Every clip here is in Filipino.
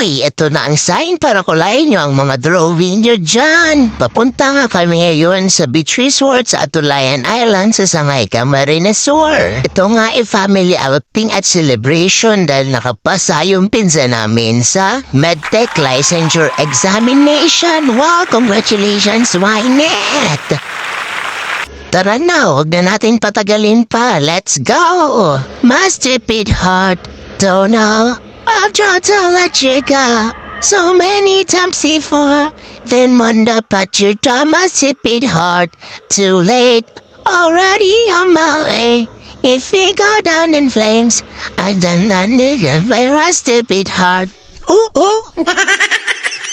Uy, ito na ang sign para kulayin nyo ang mga drawing nyo dyan. Papunta nga kami ngayon sa beach resort sa Atulayan Island sa Sangay Camarines Resort. Ito nga ay family outing at celebration dahil nakapasa yung pinsa namin sa MedTech Licensure Examination. Wow, congratulations, Wynette! Tara na, huwag na natin patagalin pa. Let's go! My stupid heart, don't tried to let you go so many times before. Then wonder but your time, my stupid heart. Too late, already on my way. If we go down in flames, I don't know where my stupid heart. Ooh, ooh.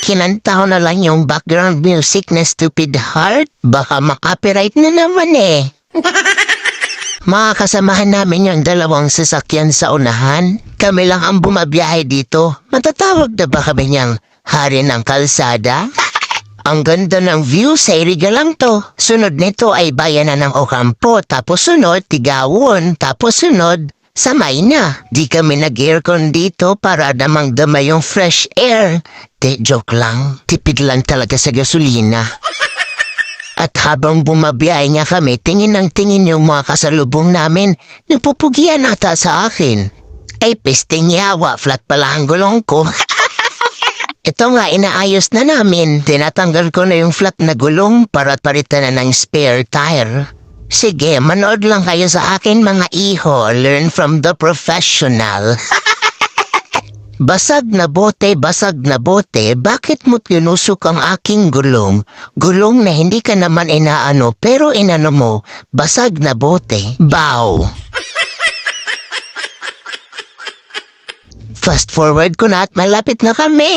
Kinanta ko na lang yung background music na Stupid Heart. Baka makapiright na naman eh. Mga kasamahan namin yung dalawang sasakyan sa unahan. Kami lang ang bumabiyahe dito. Matatawag na ba kami niyang hari ng kalsada? Ang ganda ng view sa Iriga lang to. Sunod nito ay bayanan ng Ocampo, tapos sunod Tigawon, tapos sunod sa Mayna. Di kami nag-aircon dito para damang dama yung fresh air. Te, joke lang. Tipid lang talaga sa gasolina. At habang bumabiyahe nga kami, tingin ng tingin yung mga kasalubong namin. Nagpupugian ata sa akin. Ay, pisting yawa, flat pala ang gulong ko. Ito nga, inaayos na namin. Tinatanggal ko na yung flat na gulong para palitan na ng spare tire. Sige, manood lang kayo sa akin mga iho. Learn from the professional. Basag na bote, basag na bote, bakit mo tinusok ang aking gulong? Gulong na hindi ka naman inaano, pero inano mo, basag na bote, bow. Fast forward ko na at malapit na kami.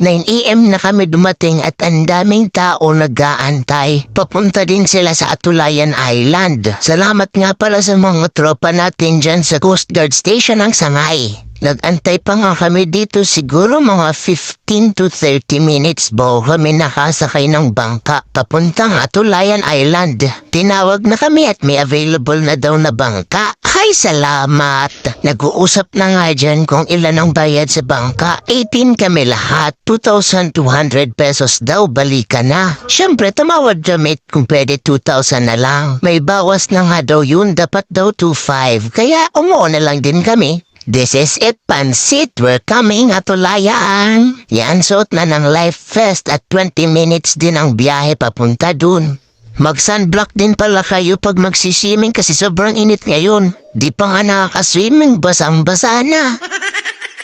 9am na kami dumating at ang daming tao nag-aantay. Papunta din sila sa Atulayan Island. Salamat nga pala sa mga tropa natin dyan sa Coast Guard Station ng Sangay. Nag-antay pa nga kami dito siguro mga 15 to 30 minutes bago kami nakasakay ng bangka papuntang Atulayan Island. Tinawag na kami at may available na daw na bangka. Ay, salamat! Nag-uusap na nga dyan kung ilan ang bayad sa bangka. 18 kami lahat. 2,200 pesos daw, balika na. Siyempre, tumawad damit kung pwede 2,000 na lang. May bawas na nga daw yun, dapat daw 2,500. Kaya umuo na lang din kami. This is it, Pansit. We're coming at Ulayaan. Yan, suot na ng Life Fest at 20 minutes din ang biyahe papunta dun. Mag-sunblock din pala kayo pag magsiswimming kasi sobrang init ngayon. Di pa nga nakaka-swimming, basang-basa na.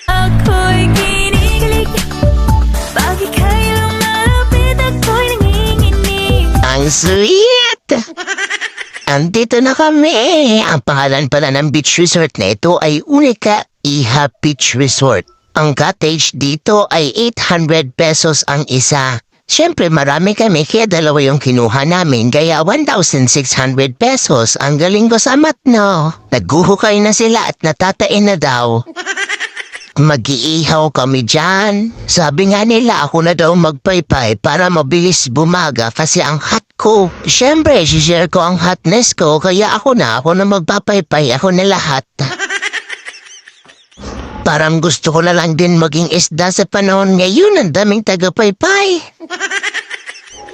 Ako'y kinikilig Bakit kailang malapit ako'y nanginginig Ang sweet! Andito na kami. Ang pangalan pala ng beach resort na ito ay Unica Iha Beach Resort. Ang cottage dito ay 800 pesos ang isa. Siyempre marami kami kaya dalawa yung kinuha namin kaya 1,600 pesos. Ang galing ko sa mat no. Na sila at natatain na daw. Mag-iihaw kami dyan. Sabi nga nila ako na daw magpaypay para mabilis bumaga kasi ang hot ko. Siyempre, share ko ang hotness ko kaya ako na ako na magpapaypay ako na lahat. Parang gusto ko na lang din maging isda sa panahon ngayon ang daming tagapaypay.